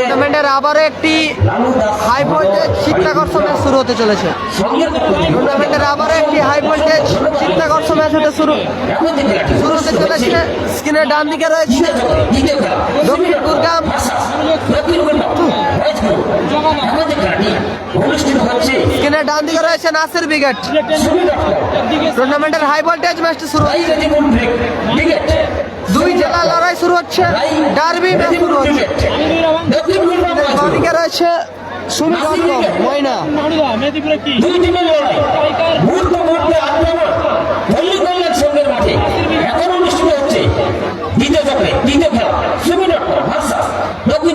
টুর্নামেন্টের আবারও একটি হাই ভোল্টেজ চিত্তাকর্ষণ ম্যাচ শুরু হতে চলেছে। টুর্নামেন্টের আবারও একটি হাই ভোল্টেজ চিত্তাকর্ষণ ম্যাচ হতে শুরু শুরু হতে চলেছে। স্ক্রিনের ডান দিকে রয়েছে দক্ষিণ হচ্ছে। স্ক্রিনের ডান দিকে রয়েছে নাসির ব্রিগেড। টুর্নামেন্টের হাই ভোল্টেজ ম্যাচটি শুরু হচ্ছে রাইজাজিবুল ব্রেক উইকেট দুই জেলা লড়াই শুরু হচ্ছে ডার্বি ম্যাচ শুরু হচ্ছে দক্ষিণ গুরগাম বাঁ দিকে রয়েছে সুমি দত্ত ময়না। দ্বিতীয় চক্রে। দ্বিতীয় খেলা। সুমি ডট ভার্সাস দক্ষিণ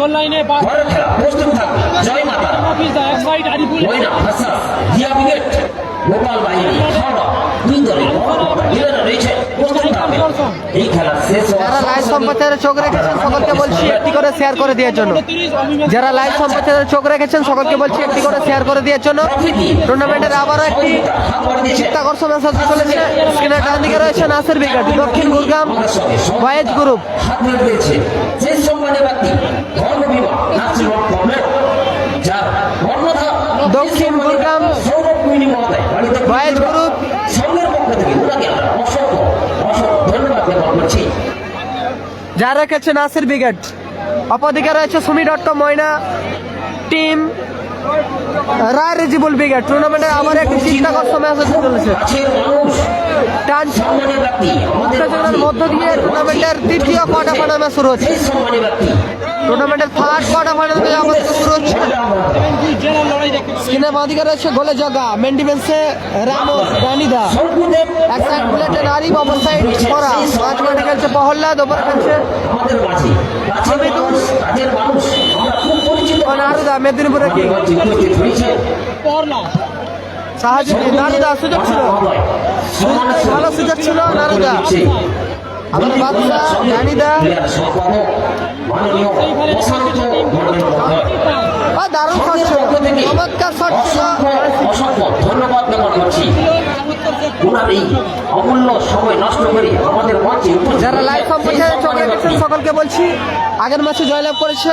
গোল লাইনে বা প্রস্তুত থাকবে জয় মাতা। অফিস এক side Ariful Moyna versus Zia brigade Gopal বাহিনী হাওড়া দুই দলে হিরোরা রয়েছে। প্রস্তুত থাকবে এই খেলা শেষ যারা লাইভ সঙ্গে সঙ্গে সম্প্রচারে চোখ রেখেছেন সকলকে বলছি একটি করে শেয়ার করে দেওয়ার জন্য। যারা লাইভ সম্প্রচারে চোখ রেখেছেন সকলকে বলছি একটি করে শেয়ার করে দেওয়ার জন্য। টুর্নামেন্টের আবারও একটি চিত্তাকর্ষণ চলেছে। স্ক্রিনের ডান দিকে রয়েছে নাসির দক্ষিণ গুরগাম গ্রুপ ব্যক্তি ধর্ম বিমা যার কর্ণধার দক্ষিণ গুরগাম সৌরভ কুইনি মহোদয় বাড়িতে গ্রুপ। সঙ্গের পক্ষ থেকে ওনাকে আমরা অসংখ্য অসংখ্য ধন্যবাদ জ্ঞাপন করছি। যা রেখেছে নাসির ব্রিগেড অপরদিকে রয়েছে Sumi dot com Moyna team Roy Rezibul brigade টুর্নামেন্টের আবার একটি চিত্তাকর্ষণ ম্যাচ হতে চলেছে। টান উত্তেজনার মধ্য দিয়ে টুর্নামেন্টের তৃতীয় কোয়ার্টার ফাইনাল ম্যাচ শুরু হচ্ছে। টুর্নামেন্টের থার্ড কোয়ার্টার ফাইনাল ম্যাচ আমাদের শুরু হচ্ছে। স্ক্রিনে বাঁদিকে রয়েছে গোলে জগা। রামোস রানিদা এক সাইড বুলেটে নারী অপর সাইড করা পাঁচ মাঠে খেলছে প্রহল্লাদ ওপর খেলছে নারুদা মেদিনীপুরে কি? মঞ্চে উপস্থিত হয়েছে পড়লাম সাহায্য নারুদা সুযোগ ছিল? ভালো সুযোগ ছিল নারুদা আবার বাদশা রানিদা মাননীয় প্রশান্ত মন্ডল মহোদয় ও দারুণ শট ছিল। চমৎকার শট ছিল। ধন্যবাদ জ্ঞাপন করছি ওনার এই অমূল্য সময় নষ্ট করে আমাদের মঞ্চে যারা লাইভ সম্প্রচারে রেখেছেন সকলকে বলছি আগের মাসে জয়লাভ করেছে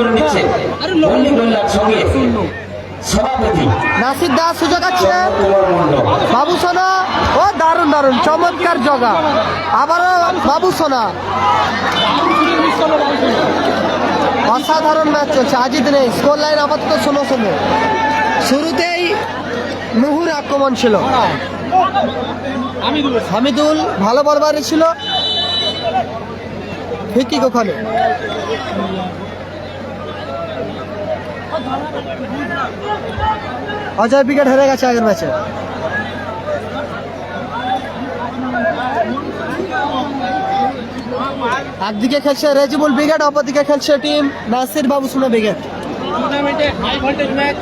করে নিচ্ছেন মল্লিক মোল্লার সঙ্গে। সভাপতি। নাসির দাস সুযোগ আছে কুমার বাবু সোনা। ও দারুণ দারুণ। চমৎকার জগা। আবারও বাবু সোনা। অসাধারণ ম্যাচ চলছে। আজিদ নেই স্কোর লাইন আপাতত শোনো শোনো শুরুতেই মুহুর আক্রমণ ছিল। হামিদুল ভালো বলবারই ছিল। ফিকি ওখানে। অজয় উইকেট হেরে গেছে আগের ম্যাচে। একদিকে খেলছে রেজিবুল ব্রিগেড অপরদিকে খেলছে টিম নাসির বাবু সুনা ব্রিগেড। টুর্নামেন্টে হাই ভোল্টেজ ম্যাচ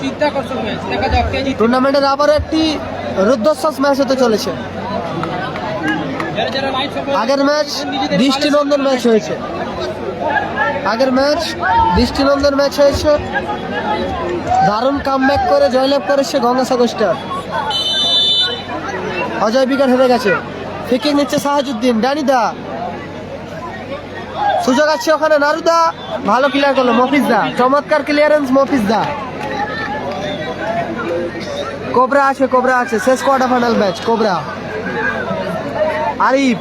চিত্তাকর্ষক ম্যাচ দেখা যাক কে জিতবে। টুর্নামেন্টের আবার একটি রুদ্ধশ্বাস ম্যাচ হতে চলেছে। আগের ম্যাচ দৃষ্টিনন্দন ম্যাচ হয়েছে। আগের ম্যাচ, দৃষ্টিনন্দন ম্যাচ হয়েছে। দারুণ কামব্যাক করে জয়লাভ করেছে গঙ্গাসাগর স্টার অজয় বিকার হেরে গেছে। ফিকিং নিচ্ছে সাহাজুদ্দিন ডানিদা সুযোগ আছে ওখানে নারুদা। ভালো ক্লিয়ার করল মফিজদা। চমৎকার ক্লিয়ারেন্স মফিজদা। কোবরা আছে কোবরা আছে। শেষ quarter final match cobra. Arif.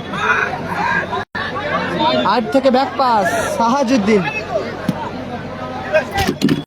আট থেকে ব্যাক পাস সাহাজুদ্দিন।